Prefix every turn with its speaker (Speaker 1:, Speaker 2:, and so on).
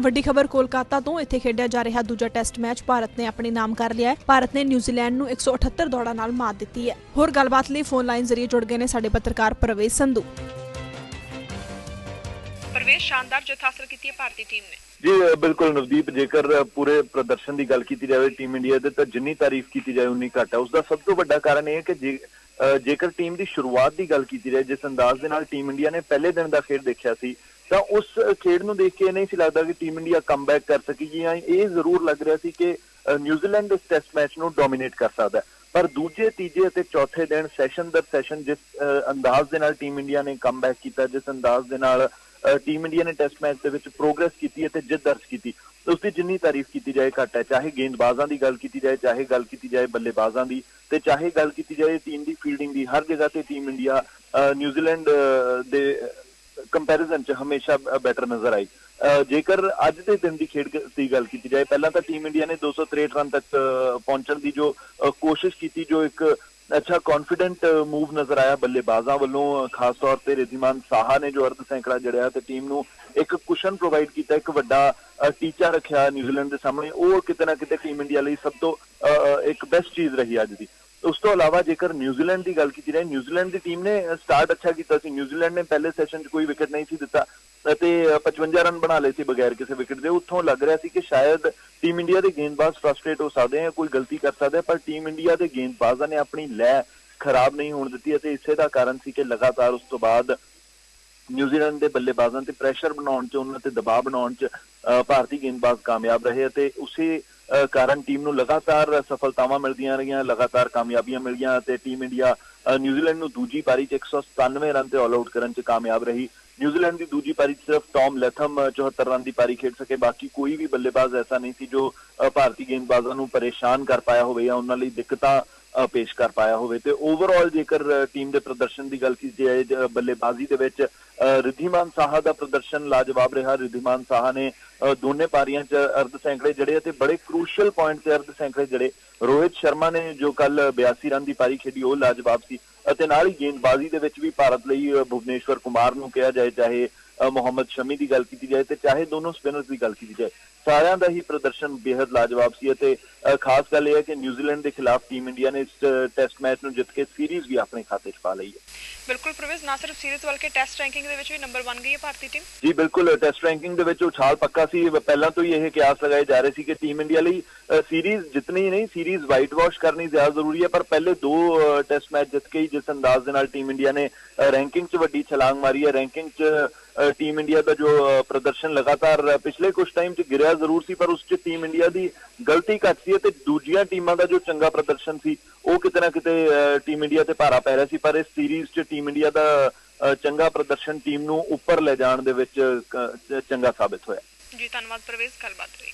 Speaker 1: ਵੱਡੀ ਖਬਰ ਕੋਲਕਾਤਾ ਤੋਂ ਇੱਥੇ ਖੇਡਿਆ ਜਾ ਰਿਹਾ ਦੂਜਾ ਟੈਸਟ ਮੈਚ। ਭਾਰਤ ਨੇ ਆਪਣੇ ਨਾਮ ਕਰ ਲਿਆ ਹੈ। ਭਾਰਤ ਨੇ ਨਿਊਜ਼ੀਲੈਂਡ ਨੂੰ 178 ਦੌੜਾਂ ਨਾਲ ਮਾਤ ਦਿੱਤੀ ਹੈ। ਹੋਰ ਗੱਲਬਾਤ ਲਈ ਫੋਨ ਲਾਈਨ ਜ਼ਰੀਏ ਜੁੜ ਗਏ ਨੇ ਸਾਡੇ ਪੱਤਰਕਾਰ ਪ੍ਰਵੇਸ਼ ਸੰਧੂ। ਪ੍ਰਵੇਸ਼ ਸ਼ਾਨਦਾਰ ਜਿੱਤ ਹਾਸਲ ਕੀਤੀ ਹੈ ਭਾਰਤੀ ਟੀਮ ਨੇ।
Speaker 2: ਜੀ ਬਿਲਕੁਲ ਨਵਦੀਪ ਜੇਕਰ ਪੂਰੇ ਪ੍ਰਦਰਸ਼ਨ ਦੀ ਗੱਲ ਕੀਤੀ ਜਾਵੇ ਟੀਮ ਇੰਡੀਆ ਦੇ ਤਾਂ ਜਿੰਨੀ ਤਾਰੀਫ ਕੀਤੀ ਜਾਏ ਉਨੀ ਘੱਟ ਹੈ। ਉਸ ਦਾ ਸਭ ਤੋਂ ਵੱਡਾ ਕਾਰਨ ਇਹ ਹੈ ਕਿ ਜੇਕਰ ਟੀਮ ਦੀ ਸ਼ੁਰੂਆਤ ਦੀ ਗੱਲ ਕੀਤੀ ਜਾਏ ਜਿਸ ਅੰਦਾਜ਼ ਦੇ ਨਾਲ ਟੀਮ ਇੰਡੀਆ ਨੇ ਪਹਿਲੇ ਦਿਨ ਦਾ ਖੇਡ ਦੇਖਿਆ ਸੀ ਤਾਂ ਉਸ ਖੇਡ ਨੂੰ ਦੇਖ ਕੇ ਇਹ ਨਹੀਂ ਸੀ ਲੱਗਦਾ ਕਿ ਟੀਮ ਇੰਡੀਆ ਕਮਬੈਕ ਕਰ ਸਕੇਗੀ ਜਾਂ ਇਹ ਜ਼ਰੂਰ ਲੱਗ ਰਿਹਾ ਸੀ ਕਿ ਨਿਊਜ਼ੀਲੈਂਡ ਇਸ ਟੈਸਟ ਮੈਚ ਨੂੰ ਡੋਮਿਨੇਟ ਕਰ ਸਕਦਾ ਪਰ ਦੂਜੇ ਤੀਜੇ ਅਤੇ ਚੌਥੇ ਦਿਨ ਸੈਸ਼ਨ ਦਰ ਸੈਸ਼ਨ ਜਿਸ ਅੰਦਾਜ਼ ਦੇ ਨਾਲ ਟੀਮ ਇੰਡੀਆ ਨੇ ਕਮਬੈਕ ਕੀਤਾ ਜਿਸ ਅੰਦਾਜ਼ ਦੇ ਨਾਲ ਟੀਮ ਇੰਡੀਆ ਨੇ ਟੈਸਟ ਮੈਚ ਦੇ ਵਿੱਚ ਪ੍ਰੋਗਰੈਸ ਕੀਤੀ ਅਤੇ ਜਿੱਤ ਦਰਜ ਕੀਤੀ ਉਸ ਦੀ ਜਿੰਨੀ ਤਾਰੀਫ ਕੀਤੀ ਜਾਏ ਘੱਟ ਹੈ। ਚਾਹੇ ਗੇਂਦਬਾਜ਼ਾਂ ਦੀ ਗੱਲ ਕੀਤੀ ਜਾਏ ਚਾਹੇ ਗੱਲ ਕੀਤੀ ਜਾਏ ਬੱਲੇਬਾਜ਼ਾਂ ਦੀ ਤੇ ਚਾਹੇ ਗੱਲ ਕੀਤੀ ਜਾਏ ਟੀਮ ਦੀ ਫੀਲਡਿੰਗ ਦੀ ਹਰ ਜਗ੍ਹਾ ਤੇ ਟੀਮ ਇੰਡੀਆ ਅ, ਨਿਊਜ਼ੀਲੈਂਡ ਅ, ਦੇ ਕੰਪੈਰੀਜ਼ਨ 'ਚ ਹਮੇਸ਼ਾ ਬੈਟਰ ਨਜ਼ਰ ਆਈ। ਅ, ਜੇਕਰ ਅੱਜ ਦੇ ਦਿਨ ਦੀ ਖੇਡ ਦੀ ਗੱਲ ਕੀਤੀ ਜਾਏ ਪਹਿਲਾਂ ਤਾਂ ਟੀਮ ਇੰਡੀਆ ਨੇ 263 ਰਨ ਤੱਕ ਪਹੁੰਚਣ ਦੀ ਜੋ ਕੋਸ਼ਿਸ਼ ਕੀਤੀ ਜੋ ਇੱਕ ਅੱਛਾ ਕੌਨਫੀਡੈਂਟ ਮੂਵ ਨਜ਼ਰ ਆਇਆ ਬੱਲੇਬਾਜ਼ਾਂ ਵੱਲੋਂ ਖਾਸ ਤੌਰ ਤੇ ਰਿਧੀਮਾਨ ਸਾਹਾ ਨੇ ਜੋ ਅਰਧ ਸੈਂਕੜਾ ਜੜਿਆ ਤੇ ਟੀਮ ਨੂੰ ਇੱਕ ਕੁਸ਼ਨ ਪ੍ਰੋਵਾਈਡ ਕੀਤਾ ਇੱਕ ਵੱਡਾ ਟੀਚਾ ਰੱਖਿਆ ਨਿਊਜ਼ੀਲੈਂਡ ਦੇ ਸਾਹਮਣੇ। ਉਹ ਕਿਤੇ ਨਾ ਕਿਤੇ ਟੀਮ ਇੰਡੀਆ ਲਈ ਸਭ ਤੋਂ ਅ, ਇੱਕ ਬੈਸਟ ਚੀਜ਼ ਰਹੀ ਅੱਜ ਦੀ। ਉਸ ਤੋਂ ਇਲਾਵਾ ਜੇਕਰ ਨਿਊਜ਼ੀਲੈਂਡ ਦੀ ਗੱਲ ਕੀਤੀ ਜਾਏ ਨਿਊਜ਼ੀਲੈਂਡ ਦੀ ਟੀਮ ਨੇ ਸਟਾਰਟ ਅੱਛਾ ਕੀਤਾ ਸੀ। ਨਿਊਜ਼ੀਲੈਂਡ ਨੇ ਪਹਿਲੇ ਸੈਸ਼ਨ 'ਚ ਕੋਈ ਵਿਕਟ ਨਹੀਂ ਸੀ ਦਿੱਤਾ ਅਤੇ ਅ, 55 ਰਨ ਬਣਾ ਲਏ ਸੀ ਬਗੈਰ ਕਿਸੇ ਵਿਕਟ ਦੇ। ਉੱਥੋਂ ਲੱਗ ਰਿਹਾ ਸੀ ਕਿ ਸ਼ਾਇਦ ਟੀਮ ਇੰਡੀਆ ਦੇ ਗੇਂਦਬਾਜ਼ ਫਰਸਟ੍ਰੇਟ ਹੋ ਸਕਦੇ ਆ ਕੋਈ ਗਲਤੀ ਕਰ ਸਕਦੇ ਪਰ ਟੀਮ ਇੰਡੀਆ ਦੇ ਗੇਂਦਬਾਜ਼ਾਂ ਨੇ ਆਪਣੀ ਲੈ ਖਰਾਬ ਨਹੀਂ ਹੋਣ ਦਿੱਤੀ ਅਤੇ ਇਸੇ ਦਾ ਕਾਰਨ ਸੀ ਕਿ ਲਗਾਤਾਰ ਉਸ ਤੋਂ ਬਾਅਦ ਨਿਊਜ਼ੀਲੈਂਡ ਦੇ ਬੱਲੇਬਾਜ਼ਾਂ ਤੇ ਪ੍ਰੈਸ਼ਰ ਬਣਾਉਣ 'ਚ ਉਹਨਾਂ ਤੇ ਦਬਾਅ ਬਣਾਉਣ 'ਚ ਅ, ਭਾਰਤੀ ਗੇਂਦਬਾਜ਼ ਕਾਮਯਾਬ ਰਹੇ ਅਤੇ ਉਸੇ ਕਾਰਨ ਟੀਮ ਨੂੰ ਲਗਾਤਾਰ ਸਫਲਤਾਵਾਂ ਮਿਲਦੀਆਂ ਰਹੀਆਂ ਲਗਾਤਾਰ ਕਾਮਯਾਬੀਆਂ ਮਿਲੀਆਂ ਤੇ ਟੀਮ ਇੰਡੀਆ ਨਿਊਜ਼ੀਲੈਂਡ ਨੂੰ ਦੂਜੀ ਪਾਰੀ 'ਚ 197 ਰਨ ਤੇ ਆਲ ਆਊਟ ਕਰਨ 'ਚ ਕਾਮਯਾਬ ਰਹੀ। ਨਿਊਜ਼ੀਲੈਂਡ ਦੀ ਦੂਜੀ ਪਾਰੀ 'ਚ ਸਿਰਫ ਟੌਮ ਲੈਥਮ ਅ, 74 ਰਨ ਦੀ ਪਾਰੀ ਖੇਡ ਸਕੇ। ਬਾਕੀ ਕੋਈ ਵੀ ਬੱਲੇਬਾਜ਼ ਐਸਾ ਨਹੀਂ ਸੀ ਜੋ ਭਾਰਤੀ ਗੇਂਦਬਾਜ਼ਾਂ ਨੂੰ ਪਰੇਸ਼ਾਨ ਕਰ ਪਾਇਆ ਹੋਵੇ ਜਾਂ ਉਹਨਾਂ ਲਈ ਦਿੱਕਤਾਂ ਪੇਸ਼ ਕਰ ਪਾਇਆ ਹੋਵੇ ਤੇ ਓਵਰਆਲ ਜੇਕਰ ਟੀਮ ਦੇ ਪ੍ਰਦਰਸ਼ਨ ਦੀ ਗੱਲ ਕੀਤੀ ਜਾਏ ਬੱਲੇਬਾਜ਼ੀ ਦੇ ਵਿੱਚ ਅ, ਰਿਧੀਮਾਨ ਸਾਹਾ ਦਾ ਪ੍ਰਦਰਸ਼ਨ ਲਾਜਵਾਬ ਰਿਹਾ। ਰਿਧੀਮਾਨ ਸਾਹਾ ਨੇ ਦੋਨੇ ਪਾਰੀਆਂ 'ਚ ਅਰਧ ਸੈਂਕੜੇ ਜੜੇ ਅਤੇ ਬੜੇ ਕ੍ਰੂਸ਼ੀਅਲ ਪੁਆਇੰਟ ਤੇ ਅਰਧ ਸੈਂਕੜੇ ਜੜੇ ਰੋਹਿਤ ਸ਼ਰਮਾ ਨੇ ਜੋ ਕੱਲ 82 ਰਨ ਦੀ ਪਾਰੀ ਖੇਡੀ ਉਹ ਲਾਜਵਾਬ ਸੀ। ਅਤੇ ਨਾਲ ਹੀ ਗੇਂਦਬਾਜ਼ੀ ਦੇ ਵਿੱਚ ਵੀ ਭਾਰਤ ਲਈ ਭੁਵਨੇਸ਼ਵਰ ਕੁਮਾਰ ਨੂੰ ਕਿਹਾ ਜਾਏ ਚਾਹੇ ਮੁਹੰਮਦ ਸ਼ਮੀ ਦੀ ਗੱਲ ਕੀਤੀ ਜਾਏ ਤੇ ਚਾਹੇ ਦੋਨੋਂ ਸਪਿਨਰਸ ਦੀ ਗੱਲ ਕੀਤੀ ਜਾਏ। ਸਾਰਿਆਂ ਦਾ ਹੀ ਪ੍ਰਦਰਸ਼ਨ ਬੇहद ਲਾਜਵਾਬ ਸੀ ਅਤੇ ਖਾਸ ਗੱਲ ਇਹ ਹੈ ਕਿ ਨਿਊਜ਼ੀਲੈਂਡ ਦੇ ਖਿਲਾਫ ਟੀਮ ਇੰਡੀਆ ਨੇ ਇਸ ਟੈਸਟ ਮੈਚ ਨੂੰ ਜਿੱਤ ਕੇ ਸੀਰੀਜ਼ ਵੀ ਆਪਣੇ ਖਾਤੇ 'ਚ ਪਾ ਲਈ ਹੈ।
Speaker 1: ਬਿਲਕੁਲ ਪ੍ਰਵੇਸ਼ ਨਾ ਸਿਰਫ ਸੀਰੀਜ਼ ਬਲਕਿ ਟੈਸਟ ਰੈਂਕਿੰਗ ਦੇ ਵਿੱਚ ਵੀ ਨੰਬਰ 1 ਗਈ ਹੈ ਭਾਰਤੀ ਟੀਮ?
Speaker 2: ਜੀ ਬਿਲਕੁਲ ਟੈਸਟ ਰੈਂਕਿੰਗ ਦੇ ਵਿੱਚ ਉਛਾਲ ਪੱਕਾ ਸੀ। ਪਹਿਲਾਂ ਤੋਂ ਹੀ ਇਹ ਕਿਆਸ ਲਗਾਏ ਜਾ ਰਹੇ ਸੀ ਕਿ ਟੀਮ ਇੰਡੀਆ ਲਈ ਸੀਰੀਜ਼ ਜਿੱਤਣੀ ਨਹੀਂ ਸੀਰੀਜ਼ ਵਾਈਟ ਵਾਸ਼ ਕਰਨੀ ਜ਼ਿਆਦਾ ਜ਼ਰੂਰੀ ਹੈ ਪਰ ਪਹਿਲੇ ਦੋ ਟੈਸਟ ਮੈਚ ਜਿੱਤ ਕੇ ਹੀ ਜਿਸ ਅੰਦਾਜ਼ ਦੇ ਨਾਲ ਟੀਮ ਇੰਡੀਆ ਨੇ ਰੈਂਕਿੰਗ 'ਚ ਵੱਡੀ ਛਲਾਂਗ ਮਾਰੀ ਹੈ। ਰੈਂਕਿੰਗ 'ਚ ਟੀਮ ਇੰਡੀਆ ਦਾ ਜੋ ਪ੍ਰਦਰਸ਼ਨ ਲਗਾਤਾਰ ਪਿਛਲੇ ਕੁਝ ਟਾਈਮ 'ਚ ਗਿਰਿਆ ਜ਼ਰੂਰ ਸੀ, ਪਰ ਉਸ 'ਚ ਟੀਮ ਇੰਡੀਆ ਦੀ ਗਲਤੀ ਘੱਟ ਸੀ ਤੇ ਦੂਜੀਆਂ ਟੀਮਾਂ ਦਾ ਜੋ ਚੰਗਾ ਪ੍ਰਦਰਸ਼ਨ ਸੀ, ਉਹ ਕਿਤੇ ਨਾ ਕਿਤੇ ਟੀਮ ਇੰਡੀਆ ਤੇ ਭਾਰਾ ਪੈ ਰਿਹਾ ਸੀ। ਪਰ ਇਸ ਸੀਰੀਜ਼ 'ਚ ਟੀਮ ਇੰਡੀਆ ਦਾ ਚੰਗਾ ਪ੍ਰਦਰਸ਼ਨ ਟੀਮ ਨੂੰ ਉੱਪਰ ਲੈ ਜਾਣ ਦੇ ਵਿੱਚ ਚੰਗਾ ਸਾਬਿਤ ਹੋਇਆ।
Speaker 1: ਜੀ, ਧੰਨਵਾਦ ਪ੍ਰਵੇਸ਼, ਗੱਲਬਾਤ ਰਹੀ